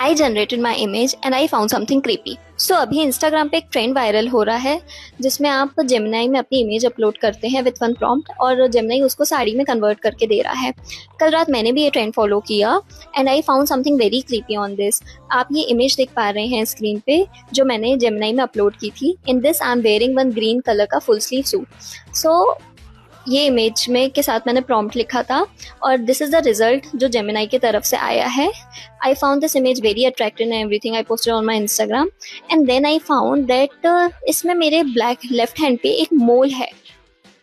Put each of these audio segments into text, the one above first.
I generated my image and I found something creepy so अभी Instagram पे एक trend viral हो रहा है, जिसमें आप जेमनाई में अपनी इमेज अपलोड करते हैं विथ वन प्रॉम्प्ट और जेमनाई उसको साड़ी में कन्वर्ट करके दे रहा है। कल रात मैंने भी ये trend follow KIA and I found something very creepy on this आप ये इमेज देख पा रहे हैं स्क्रीन पे, जो मैंने जेमनाई में अपलोड की थी। In this I am wearing one green colour का फुल स्लीव सूट सो ये इमेज में के साथ मैंने प्रॉम्प्ट लिखा था और दिस इज़ द रिज़ल्ट जो जेमिनाई की तरफ़ से आया है। I found this image very attractive and everything I posted on my Instagram and then I found that इसमें मेरे ब्लैक लेफ़्ट हैंड पे एक मोल है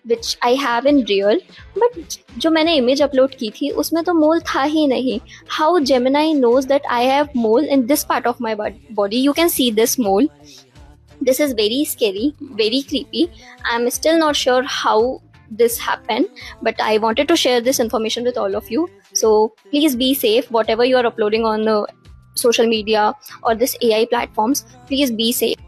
which I have in real but जो मैंने इमेज अपलोड की थी, उसमें तो मोल था ही नहीं। How Gemini knows that I have mole in this part of my body you can see this mole this is very scary, very creepy. I'm still not sure how this happen but i wanted to share this information with all of you. So please be safe. Whatever you are uploading on the social media और this A I platforms please be safe.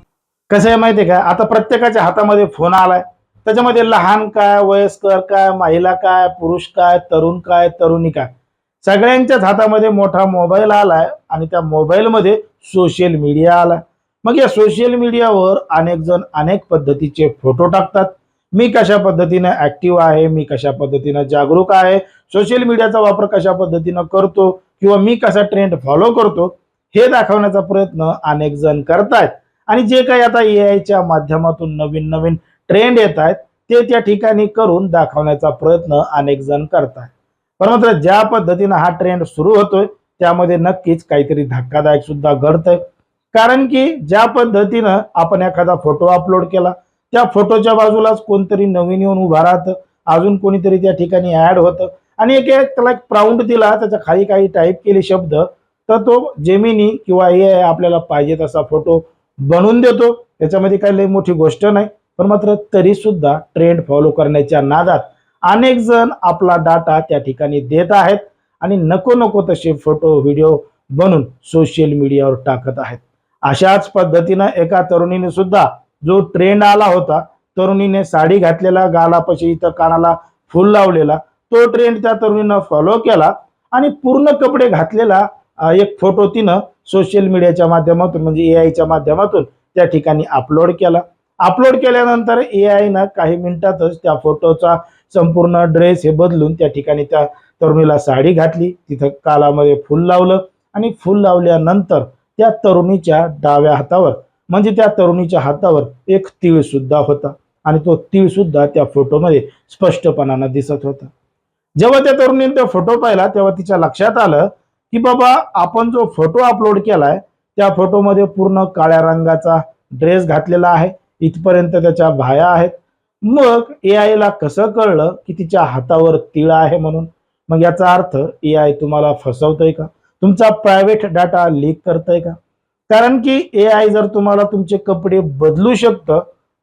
कसं आहे माहितीये का? आता प्रत्येकाच्या हातामध्ये phone आलाय. त्याच्यामध्ये लहान काय वयस्कर काय महिला काय पुरुष काय तरुण काय तरुणी काय? सगळ्यांच्याच हातामध्ये मोठा मोबाईल आलाय आणि त्या मोबाईलमध्ये सोशल मीडिया आलाय. मग या सोशल मीडियावर अनेक जण अनेक पद्धतीचे फोटो टाकतात. मी कशा पद्धतीनं ऍक्टिव्ह आहे मी कशा पद्धतीनं जागरूक आहे सोशल मीडियाचा वापर कशा पद्धतीनं करतो किंवा मी कसा ट्रेंड फॉलो करतो हे दाखवण्याचा प्रयत्न अनेक जण करतायत. आणि जे काही आता ए आयच्या माध्यमातून नवीन नवीन ट्रेंड येत आहेत ते त्या ठिकाणी करून दाखवण्याचा प्रयत्न अनेक जण करतायत. पण मात्र ज्या पद्धतीनं हा ट्रेंड सुरू होतोय त्यामध्ये नक्कीच काहीतरी धक्कादायक सुद्धा घडतंय. कारण की ज्या पद्धतीनं आपण एखादा फोटो अपलोड केला त्या फोटोच्या बाजूलाच कोणतरी नवीन येऊन उभा राहतं. अजून कोणीतरी त्या ठिकाणी ऍड होतं. आणि एक एक त्याला एक प्राऊंड दिला त्याच्याखाली काही टाईप केले शब्द. तर तो जेमिनी किंवा ए आपल्याला पाहिजे तसा फोटो बनवून देतो. त्याच्यामध्ये काही लई मोठी गोष्ट नाही. पण मात्र तरी सुद्धा ट्रेंड फॉलो करण्याच्या नादात अनेक जण आपला डाटा त्या ठिकाणी देत आहेत. आणि नको नको तसे फोटो व्हिडिओ बनून सोशल मीडियावर टाकत आहेत. अशाच पद्धतीनं एका तरुणीने सुद्धा जो ट्रेंड आला होता तरुणीने साडी घातलेला गालापाशी इथं कानाला फुल लावलेला तो ट्रेंड त्या तरुणीनं फॉलो केला आणि पूर्ण कपडे घातलेला एक फोटो तिनं सोशल मीडियाच्या माध्यमातून म्हणजे ए आयच्या माध्यमातून त्या ठिकाणी अपलोड केला. अपलोड केल्यानंतर ए आयनं काही मिनिटातच त्या फोटोचा संपूर्ण ड्रेस हे बदलून त्या ठिकाणी त्या तरुणीला साडी घातली. तिथं कालामध्ये फुल लावलं आणि फुल लावल्यानंतर त्या तरुणीच्या डाव्या हातावर म्हणजे त्या तरुणीच्या हातावर एक तीळ सुद्धा होता आणि तो तीळ सुद्धा त्या फोटोमध्ये स्पष्टपणानं दिसत होता. जेव्हा त्या तरुणीने तो फोटो पाहिला तेव्हा तिच्या लक्षात आलं की बाबा आपण जो फोटो अपलोड केलाय त्या फोटोमध्ये पूर्ण काळ्या रंगाचा ड्रेस घातलेला आहे. इथपर्यंत त्याच्या भाया आहेत. मग ए आयला कसं कळलं की तिच्या हातावर तिळ आहे म्हणून? मग याचा अर्थ ए आय तुम्हाला फसवतंय का? तुमचा प्रायव्हेट डाटा लीक करतंय का? कारण की ए आय जर तुम्हाला तुमचे कपडे बदलू शकतं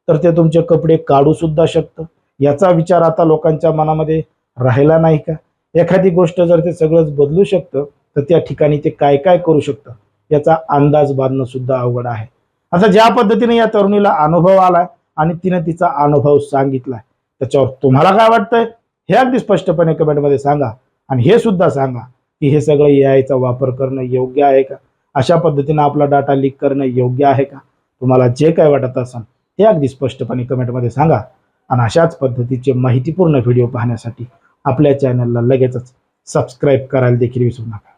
तर ते तुमचे कपडे काढू सुद्धा शकतं. याचा विचार आता लोकांच्या मनामध्ये राहिला नाही का? एखादी गोष्ट जर ते सगळंच बदलू शकतं तर त्या ठिकाणी ते काय काय करू शकतं याचा अंदाज बांधणं सुद्धा अवघड आहे. आता ज्या पद्धतीने या तरुणीला अनुभव आलाय आणि तिने तिचा अनुभव सांगितलाय त्याच्यावर तुम्हाला काय वाटतंय? हे अगदी स्पष्टपणे कमेंटमध्ये सांगा. आणि हे सुद्धा सांगा की हे सगळं ए आयचा वापर करणं योग्य आहे का? अशा पद्धतीनं आपला डाटा लीक करणं योग्य आहे का? तुम्हाला जे काय वाटत असेल हे अगदी स्पष्टपणे कमेंटमध्ये सांगा. आणि अशाच पद्धतीचे माहितीपूर्ण व्हिडिओ पाहण्यासाठी आपल्या चॅनलला लगेचच सबस्क्राईब करायला देखील विसरू नका.